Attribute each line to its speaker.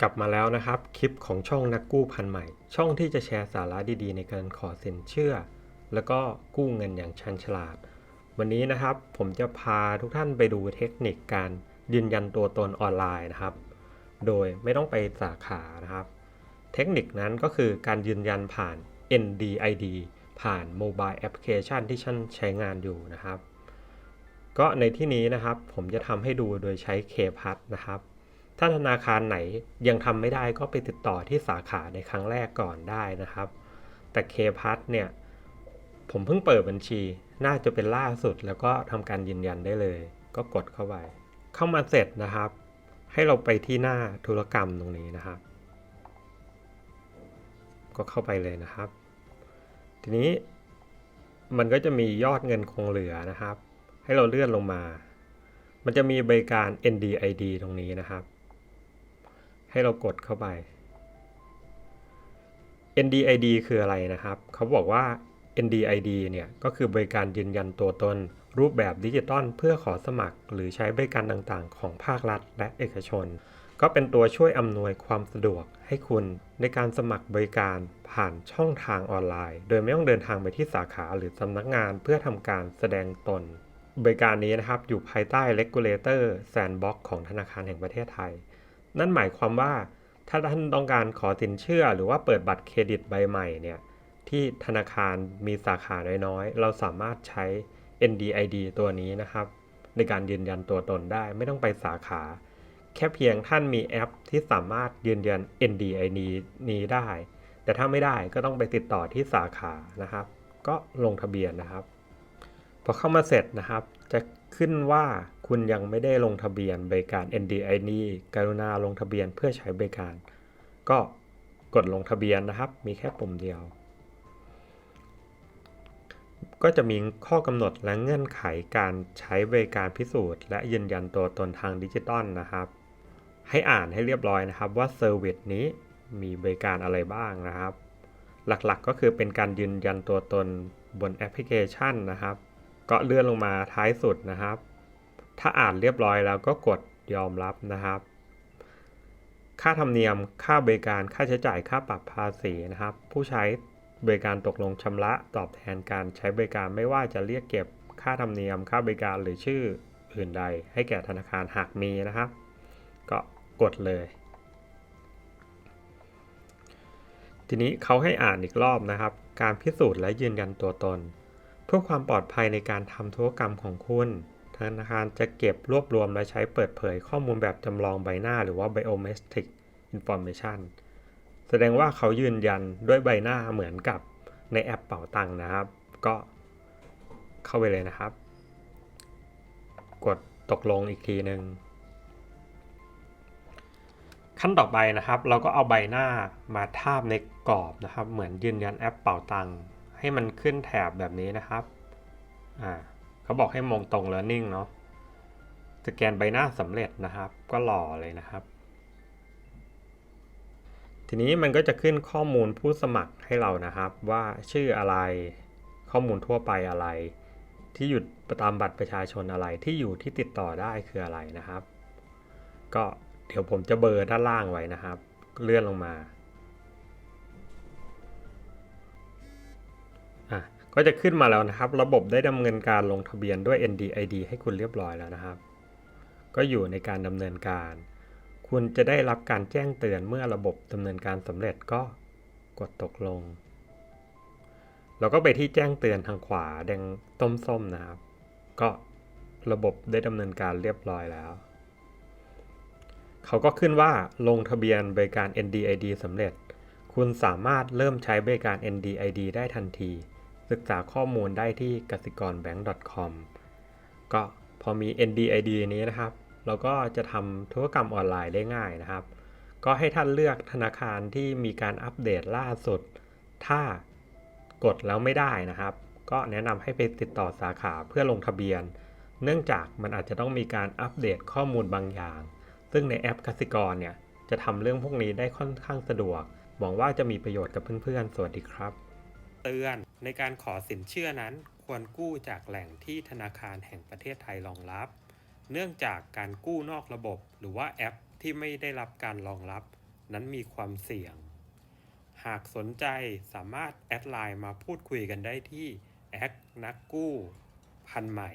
Speaker 1: กลับมาแล้วนะครับ คลิปของช่องนักกู้พันใหม่ ช่องที่จะแชร์สาระดีๆ ในการขอสินเชื่อ แล้วก็กู้เงินอย่างชันฉลาด วันนี้นะครับผมจะพาทุกท่านไปดูเทคนิคการยืนยันตัวตนออนไลน์นะครับ โดยไม่ต้องไปสาขานะครับ เทคนิคนั้นก็คือการยืนยันผ่าน NDID ผ่านโมบายแอปพลิเคชันที่ท่านใช้งานอยู่นะครับ ก็ในที่นี้นะครับผมจะทำให้ดูโดยใช้ KPass นะครับ ถ้าธนาคารไหนยังทำไม่ได้ก็ไปติดต่อที่สาขาในครั้งแรกก่อนได้นะครับ แต่ KPass เนี่ย ผมเพิ่งเปิดบัญชี น่าจะเป็นล่าสุด แล้วก็ทำการยืนยันได้เลย ก็กดเข้าไป เข้ามาเสร็จนะครับ ให้เราไปที่หน้าธุรกรรมตรงนี้นะครับ ก็เข้าไปเลยนะครับ ทีนี้มันก็จะมียอดเงินคงเหลือนะครับ ให้เราเลื่อนลงมา มันจะมีบริการ NDID ตรงนี้นะครับ ให้เรากดเข้าไป NDID คืออะไรนะครับ เขาบอกว่า NDID เนี่ยก็คือบริการยืนยันตัวตน รูปแบบดิจิตอลเพื่อขอสมัคร หรือใช้บริการต่างๆ ของภาครัฐ และเอกชน ก็เป็นตัวช่วยอำนวยความสะดวกให้คุณในการสมัครบริการผ่านช่องทางออนไลน์ โดยไม่ต้องเดินทางไปที่สาขาหรือสำนักงานเพื่อทำการแสดงตน บริการนี้นะครับอยู่ภายใต้ Regulator Sandbox ของธนาคารแห่งประเทศไทย นั่นหมายความว่าถ้าท่านต้องการขอสินเชื่อหรือว่าเปิดบัตรเครดิตใบใหม่เนี่ยที่ธนาคารมีสาขาน้อยๆ เราสามารถใช้ NDID ตัวนี้นะครับ ในการยืนยันตัวตนได้ไม่ต้องไปสาขา แค่เพียงท่านมีแอปที่สามารถยืนยัน NDID นี้ได้ แต่ถ้าไม่ได้ก็ต้องไปติดต่อที่สาขานะครับ ก็ลงทะเบียนนะครับ พอเข้ามาเสร็จนะครับจะ ขึ้นว่าคุณยังไม่ได้ลงทะเบียนบริการ NDID กรุณาลงทะเบียนเพื่อใช้บริการ ก็กดลงทะเบียนนะครับ มีแค่ปุ่มเดียว ก็จะมีข้อกำหนดและเงื่อนไขการใช้บริการพิสูจน์ และยืนยันตัวตนทางดิจิตอลนะครับ ให้อ่านให้เรียบร้อยนะครับว่าเซอร์วิสนี้มีบริการอะไรบ้างนะครับ หลักๆกก็คือเป็นการยืนยันตัวตนบนแอปพลิเคชันนะครับ ก็เลื่อนลงมาท้ายสุดนะครับ ถ้าอ่านเรียบร้อยแล้วก็กดยอมรับนะครับ ค่าธรรมเนียมค่าบริการค่าใช้จ่ายค่าปรับภาษีนะครับ ผู้ใช้บริการตกลงชำระตอบแทนการใช้บริการไม่ว่าจะเรียกเก็บค่าธรรมเนียม ค่าบริการหรือชื่ออื่นใด ให้แก่ธนาคารหากมีนะครับ ก็กดเลย ทีนี้เขาให้อ่านอีกรอบนะครับ การพิสูจน์และยืนยันตัวตน เพื่อความปลอดภัยในการทำธุรกรรมของคุณ ธนาคารจะเก็บรวบรวมและใช้เปิดเผยข้อมูลแบบจำลองใบหน้าหรือว่า biometric information แสดงว่าเขายืนยันด้วยใบหน้าเหมือนกับในแอปเป๋าตังนะครับ ก็เข้าไปเลยนะครับ กดตกลงอีกทีหนึ่งขั้นต่อไปนะครับ เราก็เอาใบหน้ามาทาบในกรอบนะครับ เหมือนยืนยันแอปเป่าตังค์ ให้มันขึ้นแถบแบบนี้นะครับ อ่าเขาบอกให้มองตรงแล้วนิ่งเนาะสแกนใบหน้าสำเร็จนะครับ ก็หล่อเลยนะครับ ทีนี้มันก็จะขึ้นข้อมูลผู้สมัครให้เรานะครับ ว่าชื่ออะไรข้อมูลทั่วไปอะไร ที่อยู่ตามบัตรประชาชนอะไรที่อยู่ที่ติดต่อได้คืออะไรนะครับ ก็เดี๋ยวผมจะเบอร์ด้านล่างไว้นะครับ เลื่อนลงมา ก็จะขึ้นมาแล้วนะครับ ระบบได้ดำเนินการลงทะเบียนด้วย NDID ให้คุณเรียบร้อยแล้วนะครับ ก็อยู่ในการดำเนินการ คุณจะได้รับการแจ้งเตือนเมื่อระบบดำเนินการสำเร็จก็กดตกลงเราก็ไปที่แจ้งเตือนทางขวาแดงส้มๆนะครับ ก็ระบบได้ดำเนินการเรียบร้อยแล้วเขาก็ขึ้นว่าลงทะเบียนบริการ NDID สำเร็จ คุณสามารถเริ่มใช้บริการ NDID ได้ทันที ศึกษาข้อมูลได้ที่กสิกร bank.com ก็พอมี NDID นี้นะครับ เราก็จะทำธุรกรรมออนไลน์ได้ง่ายนะครับ ก็ให้ท่านเลือกธนาคารที่มีการอัปเดตล่าสุด ถ้ากดแล้วไม่ได้นะครับ ก็แนะนำให้ไปติดต่อสาขาเพื่อลงทะเบียน เนื่องจากมันอาจจะต้องมีการอัปเดตข้อมูลบางอย่าง ซึ่งในแอปกสิกรเนี่ยจะทำเรื่องพวกนี้ได้ค่อนข้างสะดวก หวังว่าจะมีประโยชน์กับเพื่อนๆ สวัสดีครับ เตือน ในการขอสินเชื่อนั้นควรกู้จากแหล่งที่ธนาคารแห่งประเทศไทยรองรับ เนื่องจากการกู้นอกระบบ หรือว่าแอปที่ไม่ได้รับการรองรับ นั้นมีความเสี่ยง หากสนใจสามารถแอดไลน์มาพูดคุยกันได้ที่แอคนักกู้ พันใหม่